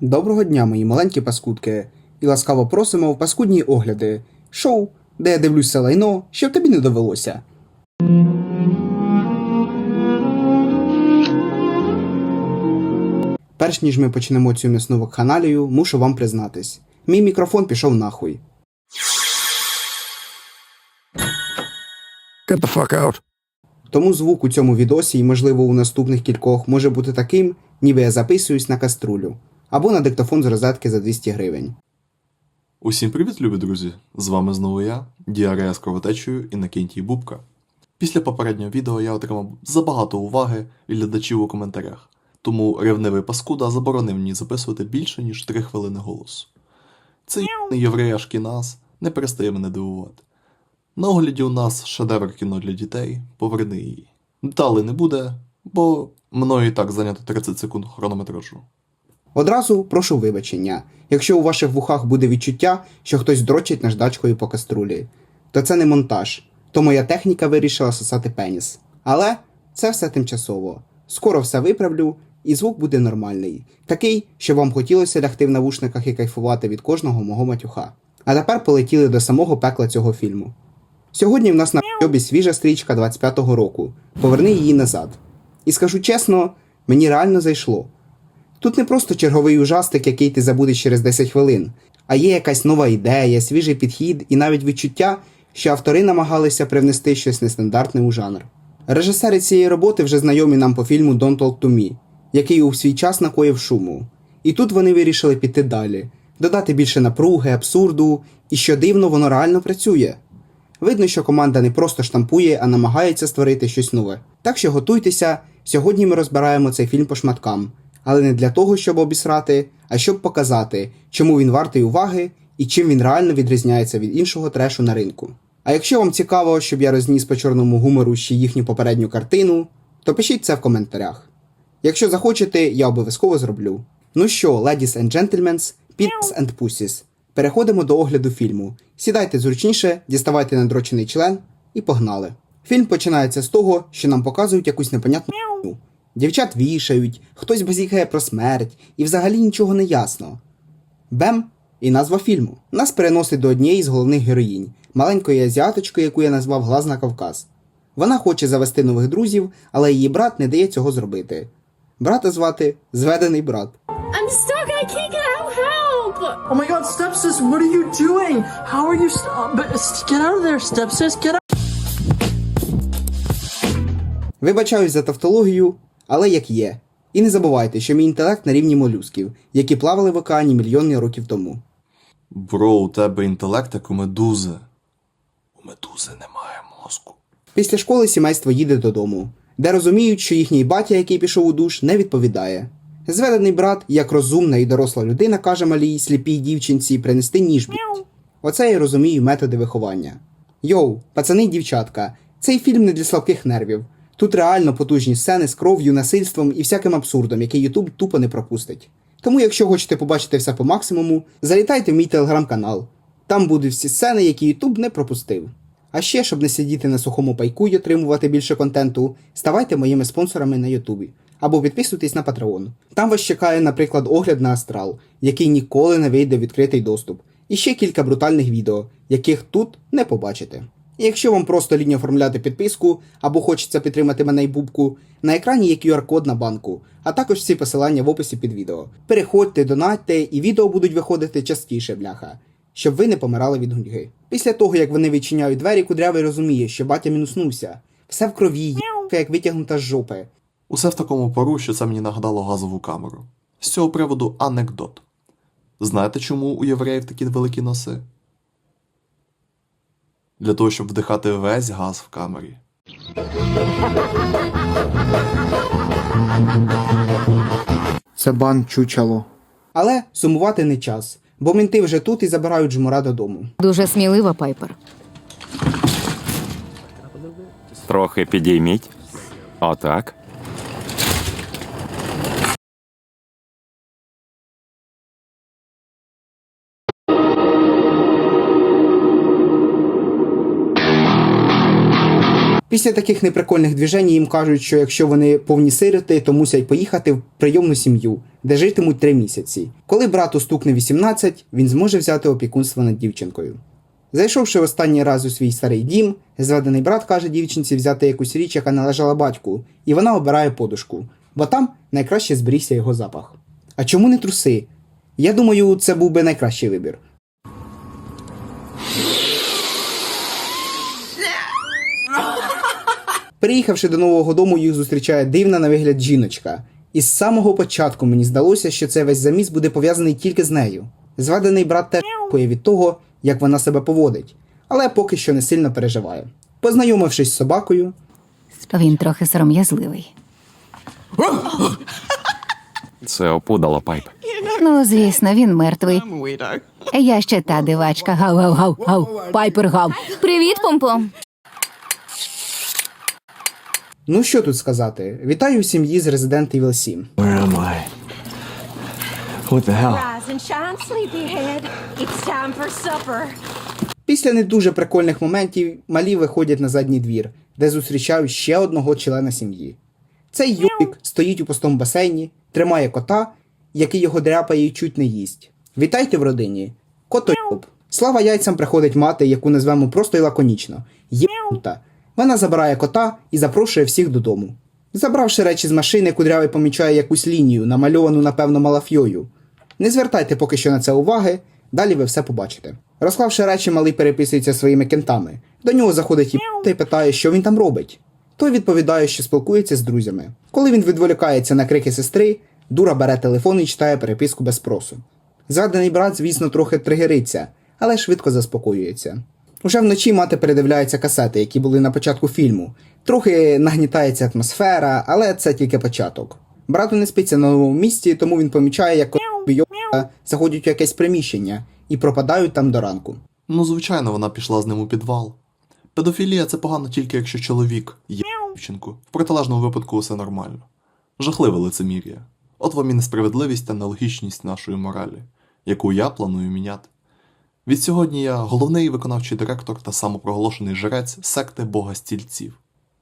Доброго дня, мої маленькі паскудки, і ласкаво просимо в паскудні огляди. Шоу, де я дивлюся лайно, щоб тобі не довелося. Перш ніж ми почнемо цю м'ясну вакханалію, мушу вам признатись. Мій мікрофон пішов нахуй. Get the fuck out. Тому звук у цьому відосі і, можливо, у наступних кількох може бути таким, ніби я записуюсь на каструлю або на диктофон з розетки за 200 гривень. Усім привіт, любі друзі! З вами знову я, Діарея з кровотечею Іннокентій Бубка. Після попереднього відео я отримав забагато уваги від глядачів у коментарях, тому ревнивий паскуда заборонив мені записувати більше, ніж 3 хвилини голосу. Цей єврей єврей не перестає мене дивувати. На огляді у нас шедевр кіно для дітей, поверни її. Деталей не буде, бо мною і так зайнято 30 секунд хронометражу. Одразу прошу вибачення. Якщо у ваших вухах буде відчуття, що хтось дрочить наждачкою по каструлі, то це не монтаж, то моя техніка вирішила сосати пеніс. Але це все тимчасово. Скоро все виправлю, і звук буде нормальний. Такий, що вам хотілося лягти в навушниках і кайфувати від кожного мого матюха. А тепер полетіли до самого пекла цього фільму. Сьогодні в нас на обі свіжа стрічка 25-го року. Поверни її назад. І скажу чесно, мені реально зайшло. Тут не просто черговий ужастик, який ти забудеш через 10 хвилин, а є якась нова ідея, свіжий підхід і навіть відчуття, що автори намагалися привнести щось нестандартне у жанр. Режисери цієї роботи вже знайомі нам по фільму Don't Talk to Me, який у свій час накоїв шуму. І тут вони вирішили піти далі, додати більше напруги, абсурду, і що дивно, воно реально працює. Видно, що команда не просто штампує, а намагається створити щось нове. Так що готуйтеся, сьогодні ми розбираємо цей фільм по шматкам, але не для того, щоб обісрати, а щоб показати, чому він вартий уваги і чим він реально відрізняється від іншого трешу на ринку. А якщо вам цікаво, щоб я розніс по чорному гумору ще їхню попередню картину, то пишіть це в коментарях. Якщо захочете, я обов'язково зроблю. Ну що, ladies and gentlemen, peeps and pussies, переходимо до огляду фільму. Сідайте зручніше, діставайте надрочений член і погнали. Фільм починається з того, що нам показують якусь непонятну ***. Дівчат вішають, хтось базікає про смерть, і взагалі нічого не ясно. Бем і назва фільму. Нас переносить до однієї з головних героїнь, маленької азіаточки, яку я назвав Глаз на Кавказ. Вона хоче завести нових друзів, але її брат не дає цього зробити. Брата звати зведений брат. I'm stuck. I can't! Oh my god, stepsis, what are you doing? How are you? St- uh, but, get out of there, stepsis. Get out. Вибачаюсь за тавтологію, але як є. І не забувайте, що мій інтелект на рівні молюсків, які плавали в океані мільйони років тому. Бро, у тебе інтелект, як у медузи. У медузи немає мозку. Після школи сімейство їде додому, де розуміють, що їхній батя, який пішов у душ, не відповідає. Зведений брат, як розумна і доросла людина, каже малій сліпій дівчинці принести ніж. блядь. Оце я розумію методи виховання. Йоу, пацани й дівчатка, цей фільм не для слабких нервів. Тут реально потужні сцени з кров'ю, насильством і всяким абсурдом, який Ютуб тупо не пропустить. Тому, якщо хочете побачити все по максимуму, залітайте в мій телеграм-канал. Там будуть всі сцени, які Ютуб не пропустив. А ще, щоб не сидіти на сухому пайку і отримувати більше контенту, ставайте моїми спонсорами на Ютубі або підписуйтесь на Patreon. Там вас чекає, наприклад, огляд на Астрал, який ніколи не вийде в відкритий доступ, і ще кілька брутальних відео, яких тут не побачите. І якщо вам просто лінь оформляти підписку або хочеться підтримати мене й бубку, на екрані є QR-код на банку, а також всі посилання в описі під відео. Переходьте, донатьте, і відео будуть виходити частіше, бляха, щоб ви не помирали від нудьги. Після того, як вони відчиняють двері, кудрявий розуміє, що батя мінуснувся. Все в крові, як витягнута з жопи. Усе в такому пору, що це мені нагадало газову камеру. З цього приводу анекдот. Знаєте, чому у євреїв такі великі носи? Для того, щоб вдихати весь газ в камері. Це бан чучало. Але сумувати не час, бо менти вже тут і забирають жмура додому. Дуже смілива Пайпер. Трохи підійміть. Отак. Після таких неприкольних движень їм кажуть, що якщо вони повні сироти, то мусять поїхати в прийомну сім'ю, де житимуть три місяці. Коли брату стукне 18, він зможе взяти опікунство над дівчинкою. Зайшовши останній раз у свій старий дім, зведений брат каже дівчинці взяти якусь річ, яка належала батьку, і вона обирає подушку, бо там найкраще зберігся його запах. А чому не труси? Я думаю, це був би найкращий вибір. Приїхавши до нового дому, їх зустрічає дивна на вигляд жіночка. І з самого початку мені здалося, що цей весь заміс буде пов'язаний тільки з нею. Зведений брат теж від того, як вона себе поводить, але поки що не сильно переживає. Познайомившись з собакою, Він трохи сором'язливий. Це опудало пайп. Ну, звісно, він мертвий. Я ще та дивачка. Гав, гав, гав, гав. Пайпер гав. Привіт, Помпом. Ну що тут сказати, вітаю сім'ї з Resident Evil 7. Where am I? What the hell? Rise and shine, sleepyhead. It's time for supper. Після не дуже прикольних моментів малі виходять на задній двір, де зустрічають ще одного члена сім'ї. Цей юбік стоїть у пустому басейні, тримає кота, який його дряпає і чуть не їсть. Вітайте в родині. Котойоб. Слава яйцям приходить мати, яку назвемо просто і лаконічно. Єбнута. Вона забирає кота і запрошує всіх додому. Забравши речі з машини, кудрявий помічає якусь лінію, намальовану, напевно, малафьою. Не звертайте поки що на це уваги, далі ви все побачите. Розклавши речі, малий переписується своїми кентами. До нього заходить і питає, що він там робить. Той відповідає, що спілкується з друзями. Коли він відволікається на крики сестри, дура бере телефон і читає переписку без спросу. Згаданий брат, звісно, трохи тригериться, але швидко заспокоюється. Уже вночі мати передивляється касети, які були на початку фільму. Трохи нагнітається атмосфера, але це тільки початок. Брату не спиться на новому місці, тому він помічає, як йоба заходять у якесь приміщення і пропадають там до ранку. Ну, звичайно, вона пішла з ним у підвал. Педофілія це погано тільки якщо чоловік є дівчинку. В протилежному випадку все нормально. Жахливе лицемір'я. От вам і несправедливість та нелогічність нашої моралі, яку я планую міняти. Від сьогодні я головний виконавчий директор та самопроголошений жрець секти Бога стільців.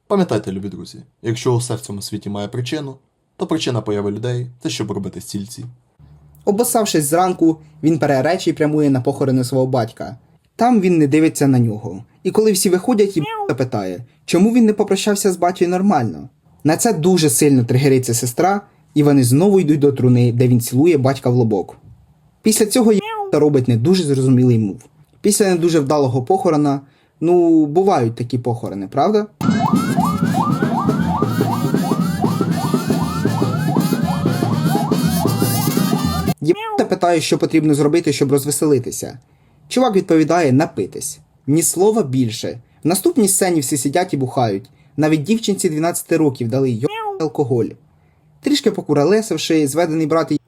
Пам'ятайте, любі друзі, якщо усе в цьому світі має причину, то причина появи людей це щоб робити стільці. Обоссавшись зранку, він бере речі і прямує на похорони свого батька. Там він не дивиться на нього. І коли всі виходять, і питає, чому він не попрощався з батьком нормально. На це дуже сильно тригериться сестра, і вони знову йдуть до труни, де він цілує батька в лобок. Після цього єбта робить не дуже зрозумілий мув. Після не дуже вдалого похорона, ну, бувають такі похорони, правда? Єбта питає, що потрібно зробити, щоб розвеселитися. Чувак відповідає напитись. Ні слова більше. В наступній сцені всі сидять і бухають. Навіть дівчинці 12 років дали йо алкоголь. Трішки покуралесивши, зведений брат і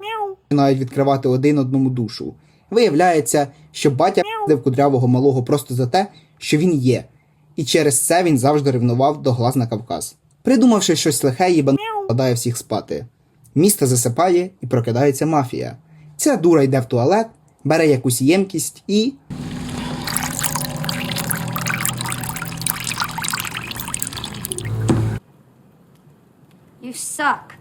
починають відкривати один одному душу. Виявляється, що батя в кудрявого малого просто за те, що він є, і через це він завжди ревнував до глаз на Кавказ. Придумавши щось лихе, їбан вкладає всіх спати. Місто засипає і прокидається мафія. Ця дура йде в туалет, бере якусь ємкість і. You suck.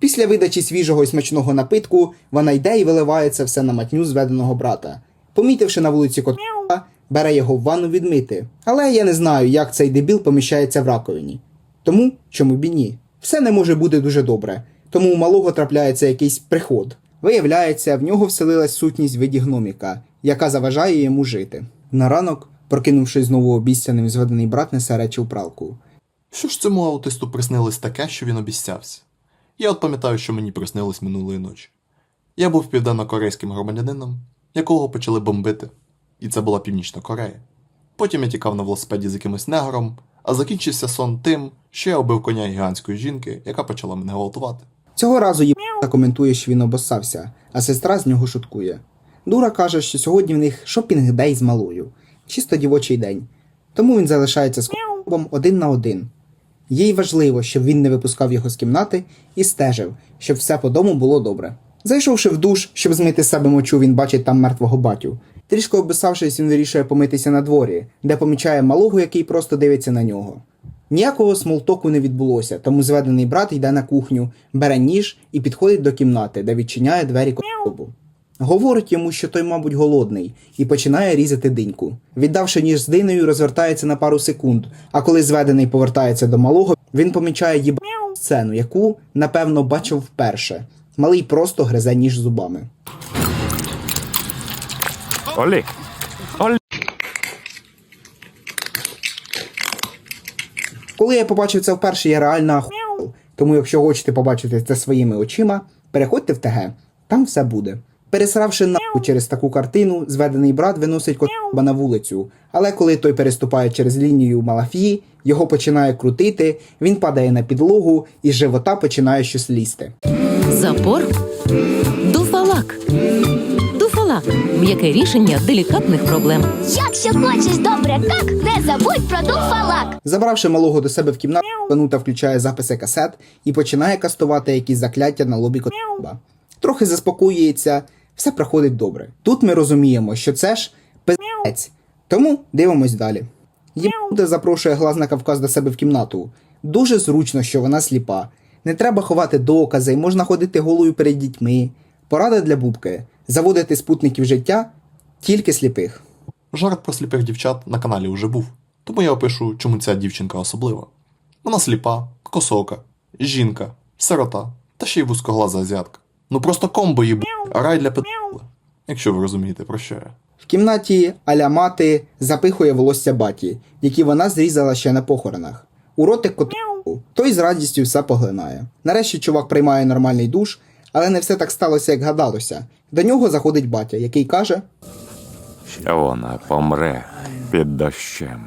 Після видачі свіжого і смачного напитку вона йде і виливає це все на матню зведеного брата. Помітивши на вулиці кота, бере його в ванну відмити. Але я не знаю, як цей дебіл поміщається в раковині. Тому чому б і ні? Все не може бути дуже добре, тому у малого трапляється якийсь приход. Виявляється, в нього вселилась сутність в виді гноміка, яка заважає йому жити. На ранок, прокинувшись знову обіцяним, зведений брат несе речі у пралку. Що ж цьому аутисту приснилось таке, що він обіцявся? Я от пам'ятаю, що мені приснилось минулої ночі. Я був південно-корейським громадянином, якого почали бомбити, і це була Північна Корея. Потім я тікав на велосипеді з якимось негром, а закінчився сон тим, що я убив коня гігантської жінки, яка почала мене гвалтувати. Цього разу їбта коментує, що він обоссався, а сестра з нього шуткує. Дура каже, що сьогодні в них шопінг-дей з малою, чисто дівочий день. Тому він залишається з кобом один на один. Їй важливо, щоб він не випускав його з кімнати і стежив, щоб все по дому було добре. Зайшовши в душ, щоб змити з себе мочу, він бачить там мертвого батю. Трішки обісавшись, він вирішує помитися на дворі, де помічає малого, який просто дивиться на нього. Ніякого смолтоку не відбулося, тому зведений брат йде на кухню, бере ніж і підходить до кімнати, де відчиняє двері коробу. Говорить йому, що той, мабуть, голодний, і починає різати диньку. Віддавши ніж з диною, розвертається на пару секунд, а коли зведений повертається до малого, він помічає їб сцену, яку, напевно, бачив вперше. Малий просто гризе ніж зубами. Олі! Олі! Коли я побачив це вперше, я реально ахуєв. Тому, якщо хочете побачити це своїми очима, переходьте в ТГ, там все буде. Пересравши нахуй через таку картину, зведений брат виносить кота на вулицю. Але коли той переступає через лінію Малафії, його починає крутити, він падає на підлогу і з живота починає щось лізти. Запор Дуфалак. Дуфалак м'яке рішення делікатних проблем. Якщо хочеш добре как, не забудь про дуфалак. Забравши малого до себе в кімнату, Панута включає записи касет і починає кастувати якісь закляття на лобі кота. Трохи заспокоюється, все проходить добре. Тут ми розуміємо, що це ж пиздець. Тому дивимось далі. Єбуда запрошує глаз на Кавказ до себе в кімнату. Дуже зручно, що вона сліпа. Не треба ховати докази, можна ходити голою перед дітьми. Порада для бубки заводити спутників життя тільки сліпих. Жарт про сліпих дівчат на каналі вже був, тому я опишу, чому ця дівчинка особлива. Вона сліпа, косока, жінка, сирота та ще й вузькоглаза азіатка. Ну просто комбо їб... рай для педали. Якщо ви розумієте, про що я. В кімнаті аля мати запихує волосся баті, які вона зрізала ще на похоронах. У ротик коту, той з радістю все поглинає. Нарешті чувак приймає нормальний душ, але не все так сталося, як гадалося. До нього заходить батя, який каже: Вона помре під дощем.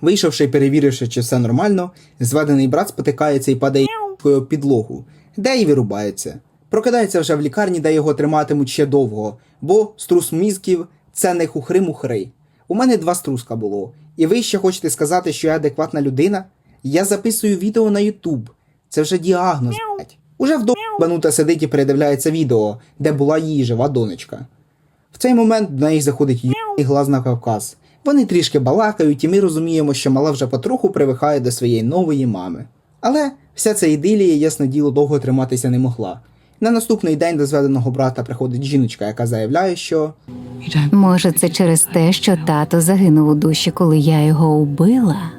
Вийшовши і перевіривши, чи все нормально, зведений брат спотикається і падає об підлогу, де й вирубається. Прокидається вже в лікарні, де його триматимуть ще довго, бо струс мізків це не хухри-мухри. У мене два струска було. І ви ще хочете сказати, що я адекватна людина? Я записую відео на Ютуб. Це вже діагноз. блядь. Уже вдома банута сидить і передивляється відео, де була її жива донечка. В цей момент до неї заходить і глаз на Кавказ. Вони трішки балакають, і ми розуміємо, що мала вже потроху привикає до своєї нової мами. Але вся ця ідилія, ясне діло, довго триматися не могла. На наступний день до зведеного брата приходить жіночка, яка заявляє, що Може, це через те, що тато загинув у душі, коли я його убила?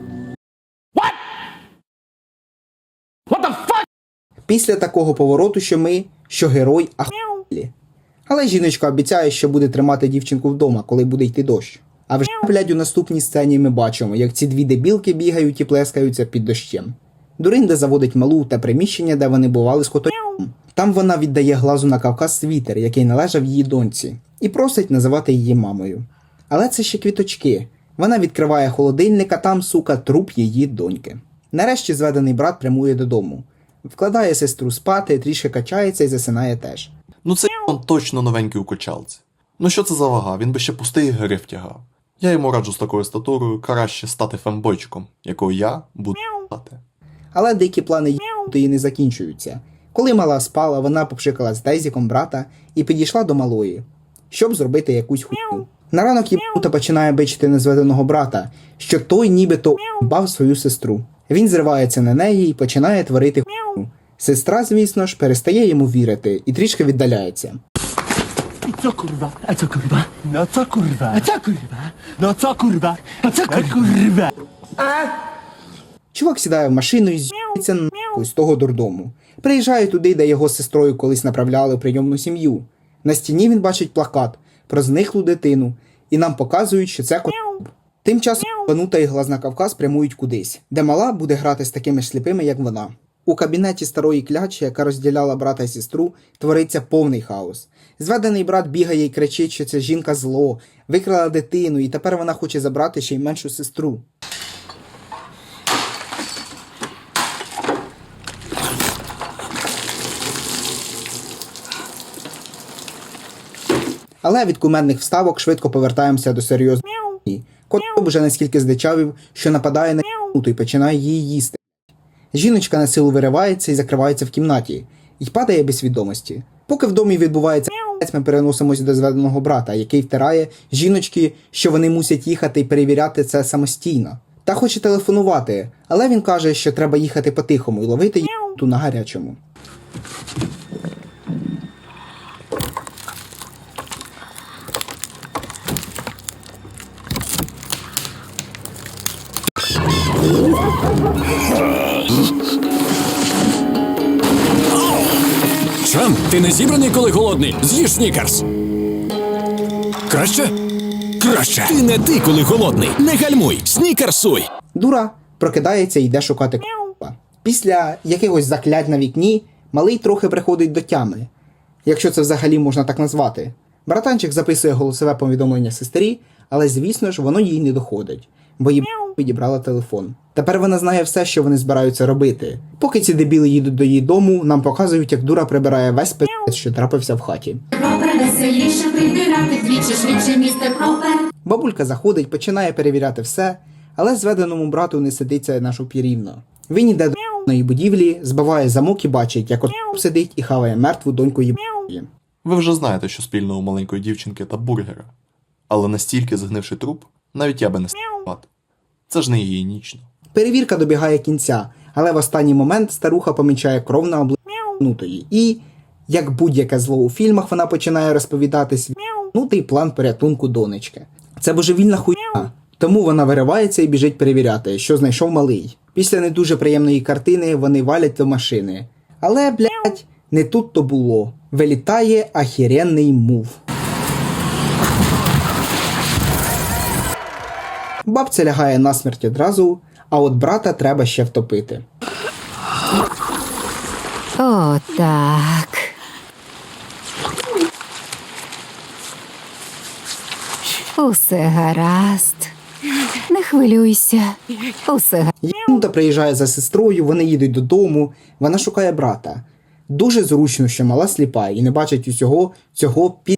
після такого повороту, що ми, що герой ахуєлі. Але жіночка обіцяє, що буде тримати дівчинку вдома, коли буде йти дощ. А вже, блядь, у наступній сцені ми бачимо, як ці дві дебілки бігають і плескаються під дощем. Дуринда заводить малу у те приміщення, де вони бували з котом. Там вона віддає глазу на Кавказ світер, який належав її доньці, і просить називати її мамою. Але це ще квіточки. Вона відкриває холодильник, а там, сука, труп її доньки. Нарешті зведений брат прямує додому. Вкладає сестру спати, трішки качається і засинає теж. Ну це он точно новенький у качалці. Ну що це за вага? Він би ще пустий гриф тягав. Я йому раджу з такою статурою краще стати фембойчиком, якого я буду стати. Але дикі плани її не закінчуються. Коли мала спала, вона попшикала з Дейзіком брата і підійшла до малої, щоб зробити якусь хуйню. На ранок їбута починає бичити незведеного брата, що той нібито бав свою сестру. Він зривається на неї і починає творити хуйню. Сестра, звісно ж, перестає йому вірити і трішки віддаляється. Co kurwa? A co kurwa? No co kurwa? A co kurwa? No co kurwa? A co kurwa? Чувак сідає в машину і з'їться нахуй з того дурдому. Приїжджає туди, де його з сестрою колись направляли в прийомну сім'ю. На стіні він бачить плакат про зниклу дитину, і нам показують, що це котуб. Тим часом Панута і Глазна Кавказ прямують кудись, де мала буде грати з такими ж сліпими, як вона. У кабінеті старої клячі, яка розділяла брата і сестру, твориться повний хаос. Зведений брат бігає і кричить, що ця жінка зло, викрала дитину, і тепер вона хоче забрати ще й меншу сестру. Але від кумедних вставок швидко повертаємося до серйозної. Котоб вже наскільки здичавів, що нападає на і починає її їсти. Жіночка на силу виривається і закривається в кімнаті. і падає без свідомості. Поки в домі відбувається ми переносимось до зведеного брата, який втирає жіночки, що вони мусять їхати і перевіряти це самостійно. Та хоче телефонувати, але він каже, що треба їхати по-тихому і ловити її на гарячому. Шан, ти не зібраний, коли голодний? З'їж снікерс. Краще? Краще. Ти не ти, коли голодний. Не гальмуй. Снікерсуй. Дура прокидається і йде шукати к***а. Після якихось заклять на вікні малий трохи приходить до тями, якщо це взагалі можна так назвати. Братанчик записує голосове повідомлення сестрі, але звісно ж воно їй не доходить, бо їй відібрала телефон. Тепер вона знає все, що вони збираються робити. Поки ці дебіли їдуть до її дому, нам показують, як дура прибирає весь пи***ць, що трапився в хаті. Веселіше прибирати двічі швидше, містер Пропер. Бабулька заходить, починає перевіряти все, але зведеному брату не сидиться на шупі рівно. Він іде до будівлі, збиває замок і бачить, як от сидить і хаває мертву доньку їб***ї. Ви вже знаєте, що спільного у маленької дівчинки та бургера. Але настільки згнивший труп, навіть я би не став. Це ж не гігієнічно. Перевірка добігає кінця, але в останній момент старуха помічає кров на обличчі і, як будь-яке зло у фільмах, вона починає розповідати свій нутий план порятунку донечки. Це божевільна хуйня, тому вона виривається і біжить перевіряти, що знайшов малий. Після не дуже приємної картини вони валять до машини. Але, блядь, не тут то було. Вилітає ахіренний мув. Бабця лягає насмерть одразу, а от брата треба ще втопити. О, так. Усе гаразд. Не хвилюйся. Усе гаразд. Єнута приїжджає за сестрою, вони їдуть додому, вона шукає брата. Дуже зручно, що мала сліпа і не бачить усього цього пі.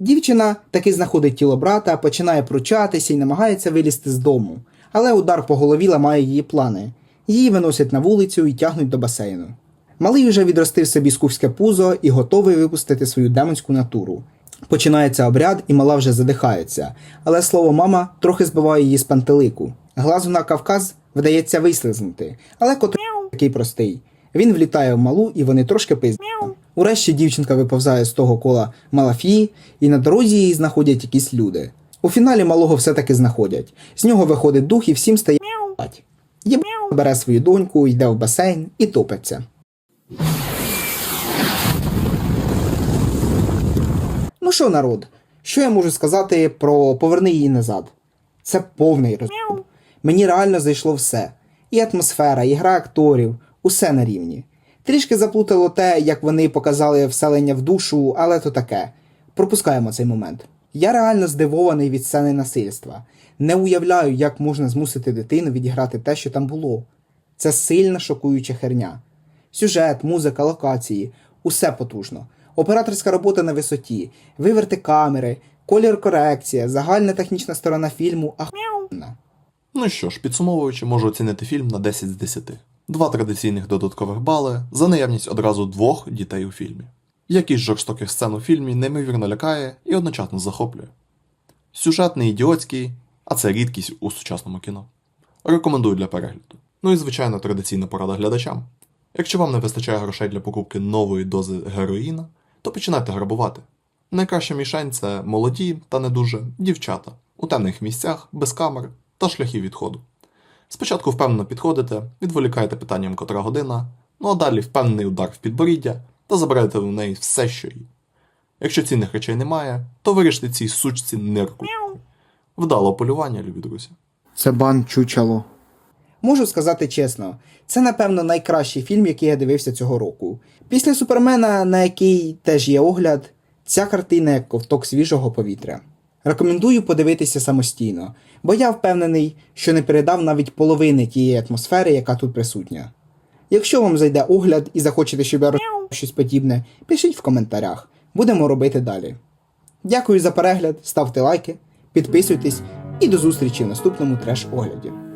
Дівчина таки знаходить тіло брата, починає пручатися і намагається вилізти з дому. Але удар по голові ламає її плани. Її виносять на вулицю і тягнуть до басейну. Малий вже відростив собі скуфське пузо і готовий випустити свою демонську натуру. Починається обряд, і мала вже задихається, але слово мама трохи збиває її з пантелику. Глазу на Кавказ вдається вислизнути, але кот такий простий. Він влітає в малу, і вони трошки пиздять. Урешті дівчинка виповзає з того кола Малафії, і на дорозі її знаходять якісь люди. У фіналі малого все-таки знаходять. З нього виходить дух і всім стає ***ать. Єб бере свою доньку, йде в басейн і топиться. Ну що, народ, що я можу сказати про поверни її назад? Це повний розбуд. Мені реально зайшло все. І атмосфера, і гра акторів, усе на рівні. Трішки заплутало те, як вони показали вселення в душу, але то таке. Пропускаємо цей момент. Я реально здивований від сцени насильства. Не уявляю, як можна змусити дитину відіграти те, що там було. Це сильна шокуюча херня. Сюжет, музика, локації усе потужно. Операторська робота на висоті, виверти камери, колір корекція, загальна технічна сторона фільму ахуєнна. Ну що ж, підсумовуючи, можу оцінити фільм на 10 з 10. Два традиційних додаткових бали за наявність одразу двох дітей у фільмі. Якість жорстоких сцен у фільмі неймовірно лякає і одночасно захоплює. Сюжет не ідіотський, а це рідкість у сучасному кіно. Рекомендую для перегляду. Ну і звичайно традиційна порада глядачам. Якщо вам не вистачає грошей для покупки нової дози героїна, то починайте грабувати. Найкраща мішень це молоді та не дуже дівчата у темних місцях, без камер та шляхів відходу. Спочатку впевнено підходите, відволікаєте питанням котра година, ну а далі впевнений удар в підборіддя та забираєте в неї все, що є. Якщо цінних речей немає, то вирішите цій сучці нирку. Вдало полювання, любі друзі. Це бан чучало. Можу сказати чесно, це напевно найкращий фільм, який я дивився цього року. Після Супермена, на який теж є огляд, ця картина як ковток свіжого повітря. Рекомендую подивитися самостійно, бо я впевнений, що не передав навіть половини тієї атмосфери, яка тут присутня. Якщо вам зайде огляд і захочете, щоб я розповів щось подібне, пишіть в коментарях. Будемо робити далі. Дякую за перегляд, ставте лайки, підписуйтесь і до зустрічі в наступному треш-огляді.